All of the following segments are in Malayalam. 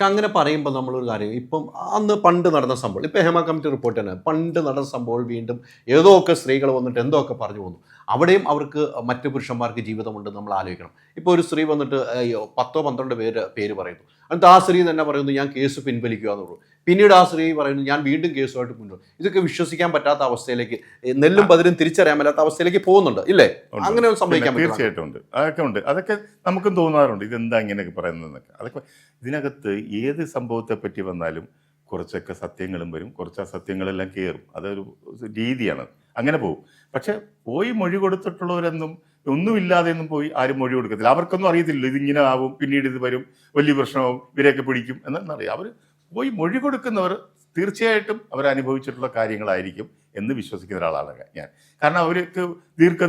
പക്ഷെ അങ്ങനെ പറയുമ്പോൾ നമ്മളൊരു കാര്യം ഇപ്പം അന്ന് പണ്ട് നടന്ന സംഭവം ഇപ്പം ഹേമ കമ്മിറ്റി റിപ്പോർട്ട് തന്നെ പണ്ട് നടന്ന സംഭവം വീണ്ടും ഏതോ ഒക്കെ സ്ത്രീകൾ വന്നിട്ട് എന്തോ ഒക്കെ പറഞ്ഞു പോകുന്നു. അവിടെയും അവർക്ക് മറ്റു പുരുഷന്മാർക്ക് ജീവിതമുണ്ട് നമ്മൾ ആലോചിക്കണം. ഇപ്പോൾ ഒരു സ്ത്രീ വന്നിട്ട് പത്തോ പന്ത്രണ്ട് പേര് പേര് പറയുന്നു. എന്നിട്ട് ആ സ്ത്രീ തന്നെ പറയുന്നു ഞാൻ കേസ് പിൻവലിക്കുക എന്നുള്ളൂ പിന്നീട് ആ സ്ത്രീ പറയുന്നു ഞാൻ വീണ്ടും കേസുമായിട്ട് മുന്നോട്ട് ഇതൊക്കെ വിശ്വസിക്കാൻ പറ്റാത്ത അവസ്ഥയിലേക്ക് നെല്ലും പതിരും തിരിച്ചറിയാൻ പറ്റാത്ത അവസ്ഥയിലേക്ക് പോകുന്നുണ്ട് ഇല്ലേ. അങ്ങനെ സംഭവിക്കാൻ തീർച്ചയായിട്ടും ഉണ്ട്. അതൊക്കെ ഉണ്ട്. അതൊക്കെ നമുക്കും തോന്നാറുണ്ട്. ഇതെന്താ ഇങ്ങനെയൊക്കെ പറയുന്നതെന്നൊക്കെ. അതൊക്കെ ഇതിനകത്ത് ഏത് സംഭവത്തെ പറ്റി വന്നാലും കുറച്ചൊക്കെ സത്യങ്ങളും വരും. കുറച്ച് സത്യങ്ങളെല്ലാം കയറും അതൊരു രീതിയാണ്. അങ്ങനെ പോകും. പക്ഷെ പോയി മൊഴി കൊടുത്തിട്ടുള്ളവരൊന്നും ഒന്നുമില്ലാതെയൊന്നും പോയി ആരും മൊഴി കൊടുക്കത്തില്ല. അവർക്കൊന്നും അറിയത്തില്ല ഇതിങ്ങനെ ആവും പിന്നീട് ഇത് വരും വലിയ പ്രശ്നമാവും ഇവരെയൊക്കെ പിടിക്കും എന്നറിയാം അവർ പോയി മൊഴി കൊടുക്കുന്നവർ തീർച്ചയായിട്ടും അവർ അനുഭവിച്ചിട്ടുള്ള കാര്യങ്ങളായിരിക്കും എന്ന് വിശ്വസിക്കുന്ന ഒരാളാണ് ഞാൻ. കാരണം അവർക്ക് ദീർഘ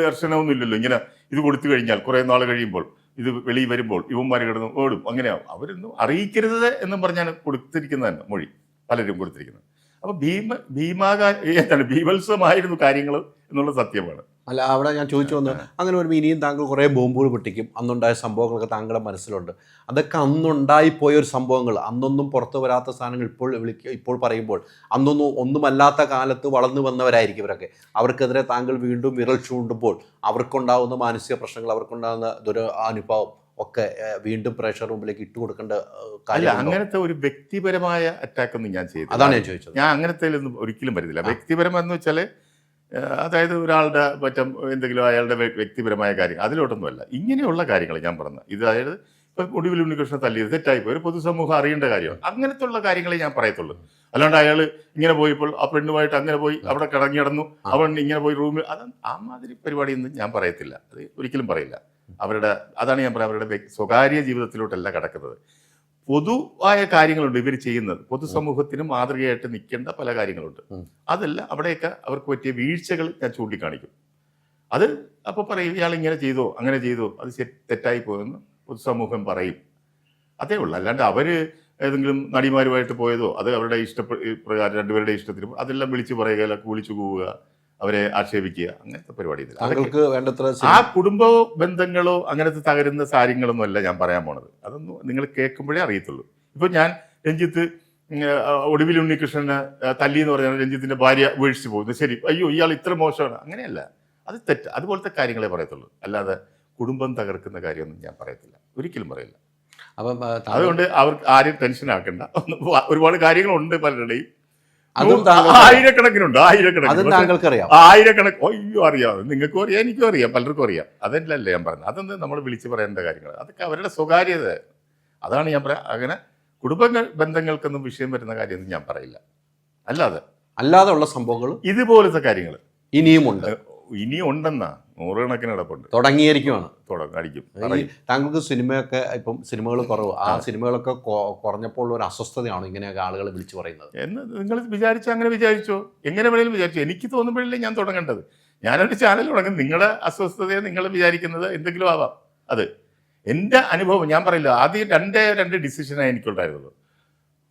ദർശനമൊന്നും ഇല്ലല്ലോ ഇങ്ങനെ ഇത് കൊടുത്തു കഴിഞ്ഞാൽ കുറേ നാൾ കഴിയുമ്പോൾ ഇത് വെളിയിൽ വരുമ്പോൾ ഇവന്മാർ കിടന്ന് ഓടും. അങ്ങനെയാവും. അവരൊന്നും അറിയിക്കരുത് എന്നും പറഞ്ഞാണ് കൊടുത്തിരിക്കുന്നത് തന്നെ മൊഴി. പലരും കൊടുത്തിരിക്കുന്നത്. അപ്പൊ ഭീമ ഭീമാകാ എന്താണ് ഭീമത്സമായിരുന്നു കാര്യങ്ങൾ എന്നുള്ള സത്യമാണ്. അല്ല അവിടെ ഞാൻ ചോദിച്ചു വന്ന് അങ്ങനെ വരുമ്പോൾ ഇനിയും താങ്കൾ കുറേ ബോംബുകൾ പൊട്ടിക്കും അന്നുണ്ടായ സംഭവങ്ങളൊക്കെ താങ്കളുടെ മനസ്സിലുണ്ട്. അതൊക്കെ അന്നുണ്ടായിപ്പോയ ഒരു സംഭവങ്ങൾ അന്നൊന്നും പുറത്തു വരാത്ത സാധനങ്ങൾ ഇപ്പോൾ വിളിക്ക ഇപ്പോൾ പറയുമ്പോൾ അന്നൊന്നും ഒന്നുമല്ലാത്ത കാലത്ത് വളർന്നു വന്നവരായിരിക്കും ഇവരൊക്കെ. അവർക്കെതിരെ താങ്കൾ വീണ്ടും വിരൽ ചൂണ്ടുമ്പോൾ അവർക്കുണ്ടാകുന്ന മാനസിക പ്രശ്നങ്ങൾ അവർക്കുണ്ടാകുന്ന ദുര അനുഭവം ഒക്കെ വീണ്ടും പ്രേക്ഷർ റൂമിലേക്ക് ഇട്ട് കൊടുക്കേണ്ട കാര്യം അങ്ങനത്തെ ഒരു വ്യക്തിപരമായ അറ്റാക്ക് ഒന്നും ഞാൻ ചെയ്തു അതാണ് ഞാൻ ചോദിച്ചത്. ഞാൻ അങ്ങനത്തെ ഒന്നും ഒരിക്കലും വരുന്നില്ല. വ്യക്തിപരമെന്ന് വെച്ചാൽ അതായത് ഒരാളുടെ മറ്റം എന്തെങ്കിലും അയാളുടെ വ്യക്തിപരമായ കാര്യം അതിലോട്ടൊന്നുമല്ല. ഇങ്ങനെയുള്ള കാര്യങ്ങൾ ഞാൻ പറഞ്ഞത് ഇത് അതായത് ഇപ്പം ഒടുവിൽ ഉണ്ണികൃഷ്ണൻ തല്ലിയത് തെറ്റായിപ്പോയി. ഒരു പൊതുസമൂഹം അറിയേണ്ട കാര്യമാണ്. അങ്ങനത്തെ ഉള്ള കാര്യങ്ങളെ ഞാൻ പറയത്തുള്ളൂ. അല്ലാണ്ട് അയാൾ ഇങ്ങനെ പോയപ്പോൾ ആ പെണ്ണുമായിട്ട് അങ്ങനെ പോയി അവിടെ കിടങ്ങി കിടന്നു അവൻ ഇങ്ങനെ പോയി റൂമിൽ അത് ആ മാതിരി പരിപാടിയൊന്നും ഞാൻ പറയത്തില്ല. അത് ഒരിക്കലും പറയില്ല. അവരുടെ അതാണ് ഞാൻ പറയുന്നത് അവരുടെ സ്വകാര്യ ജീവിതത്തിലോട്ടല്ല കിടക്കുന്നത്. പൊതുവായ കാര്യങ്ങളുണ്ട് ഇവർ ചെയ്യുന്നത്. പൊതുസമൂഹത്തിന് മാതൃകയായിട്ട് നിൽക്കേണ്ട പല കാര്യങ്ങളുണ്ട്. അതല്ല അവിടെയൊക്കെ അവർക്ക് പറ്റിയ വീഴ്ചകൾ ഞാൻ ചൂണ്ടിക്കാണിക്കും. അത് അപ്പോൾ പറയും ഇയാൾ ഇങ്ങനെ ചെയ്തോ അങ്ങനെ ചെയ്തോ അത് തെറ്റായി പോയെന്ന് പൊതുസമൂഹം പറയും. അതേ ഉള്ളൂ. അല്ലാണ്ട് അവർ ഏതെങ്കിലും നടിമാരുമായിട്ട് പോയതോ അത് അവരുടെ ഇഷ്ടപ്രകാരം പ്രകാരം രണ്ടുപേരുടെ ഇഷ്ടത്തിന് അതെല്ലാം വിളിച്ചു പറയുക അല്ല വിളിച്ചു പോവുക അവരെ ആക്ഷേപിക്കുക. അങ്ങനത്തെ പരിപാടി ഇതില്ല. താങ്കൾക്ക് വേണ്ടത്ര ആ കുടുംബ ബന്ധങ്ങളോ അങ്ങനത്തെ തകരുന്ന കാര്യങ്ങളൊന്നും അല്ല ഞാൻ പറയാൻ പോണത്. അതൊന്നും നിങ്ങൾ കേൾക്കുമ്പോഴേ അറിയത്തുള്ളൂ. ഇപ്പൊ ഞാൻ രഞ്ജിത്ത് ഒടുവിൽ ഉണ്ണികൃഷ്ണന് തല്ലി എന്ന് പറഞ്ഞാൽ രഞ്ജിത്തിന്റെ ഭാര്യ വീഴ്ച പോകുന്നു ശരി അയ്യോ ഇയാൾ ഇത്ര മോശമാണ്. അങ്ങനെയല്ല. അത് തെറ്റ്. അതുപോലത്തെ കാര്യങ്ങളെ പറയത്തുള്ളൂ. അല്ലാതെ കുടുംബം തകർക്കുന്ന കാര്യമൊന്നും ഞാൻ പറയത്തില്ല. ഒരിക്കലും പറയില്ല. അപ്പം അതുകൊണ്ട് അവർക്ക് ആരും ടെൻഷൻ ആക്കണ്ട. ഒരുപാട് കാര്യങ്ങളുണ്ട് പലരുടെയും. അതും ആയിരക്കണക്കിനുണ്ട് ആയിരക്കണക്കിന്. താങ്കൾക്കറിയാം. ആയിരക്കണക്ക് അയ്യോ അറിയാം. നിങ്ങൾക്കും അറിയാം എനിക്കും അറിയാം പലർക്കും അറിയാം. അതല്ലല്ലേ ഞാൻ പറഞ്ഞത്. അതൊന്നും നമ്മൾ വിളിച്ചു പറയേണ്ട കാര്യങ്ങൾ അതൊക്കെ അവരുടെ സ്വകാര്യത. അതാണ് ഞാൻ പറയാം അങ്ങനെ കുടുംബ ബന്ധങ്ങൾക്കൊന്നും വിഷയം വരുന്ന കാര്യമൊന്നും ഞാൻ പറയില്ല. അല്ലാതെ. അല്ലാതെ ഉള്ള സംഭവങ്ങൾ ഇതുപോലത്തെ കാര്യങ്ങൾ ഇനിയും ഉണ്ട് ഇനിയും ഉണ്ടെന്നാ നൂറുകണക്കിന് കിടപ്പുണ്ട്. തുടങ്ങിയിരിക്കുവാണ്. തുടങ്ങും അടിക്കും. ഈ താങ്കൾക്ക് സിനിമയൊക്കെ ഇപ്പം സിനിമകൾ കുറവ്. ആ ആ. സിനിമകളൊക്കെ കുറഞ്ഞപ്പോൾ ഒരു അസ്വസ്ഥതയാണ് ഇങ്ങനെയൊക്കെ ആളുകൾ വിളിച്ചു പറയുന്നത്? എന്ന് നിങ്ങൾ വിചാരിച്ചു അങ്ങനെ വിചാരിച്ചോ. എങ്ങനെ വേണേലും വിചാരിച്ചു. എനിക്ക് തോന്നുമ്പോഴല്ലേ ഞാൻ തുടങ്ങേണ്ടത്. ഞാനൊരു ചാനൽ തുടങ്ങും. നിങ്ങളുടെ അസ്വസ്ഥതയെ നിങ്ങൾ വിചാരിക്കുന്നത് എന്തെങ്കിലും ആവാം. അത് എന്റെ അനുഭവം ഞാൻ പറയില്ല. ആദ്യം രണ്ടേ രണ്ട് ഡിസിഷനാണ് എനിക്കുണ്ടായിരുന്നത്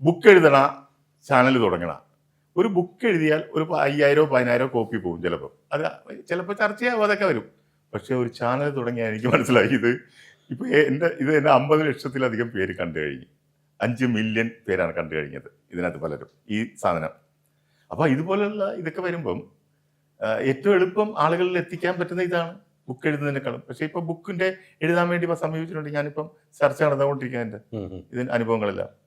ബുക്ക് എഴുതണ ചാനൽ തുടങ്ങണ. ഒരു ബുക്ക് എഴുതിയാൽ ഒരു അയ്യായിരോ പതിനായിരോ കോപ്പി പോകും ചിലപ്പോൾ അത് ചിലപ്പോൾ ചർച്ചയാവും അതൊക്കെ വരും. പക്ഷേ ഒരു ചാനൽ തുടങ്ങിയാൽ എനിക്ക് മനസ്സിലായി ഇത് ഇപ്പോൾ എന്റെ ഇത് എന്റെ അമ്പത് ലക്ഷത്തിലധികം പേര് കണ്ടു കഴിഞ്ഞു. അഞ്ച് മില്യൺ പേരാണ് കണ്ടു കഴിഞ്ഞത് ഇതിനകത്ത് പലരും ഈ സാധനം. അപ്പോൾ ഇതുപോലുള്ള ഇതൊക്കെ വരുമ്പം ഏറ്റവും എളുപ്പം ആളുകളിൽ എത്തിക്കാൻ പറ്റുന്ന ഇതാണ് ബുക്ക് എഴുതുന്നതിനേക്കാളും. പക്ഷേ ഇപ്പൊ ബുക്കിന്റെ എഴുതാൻ വേണ്ടി ഇപ്പൊ സമീപിച്ചിട്ടുണ്ട്. ഞാനിപ്പം ചർച്ച നടന്നുകൊണ്ടിരിക്കുന്നതിന്റെ. ഇതിന് അനുഭവങ്ങളെല്ലാം.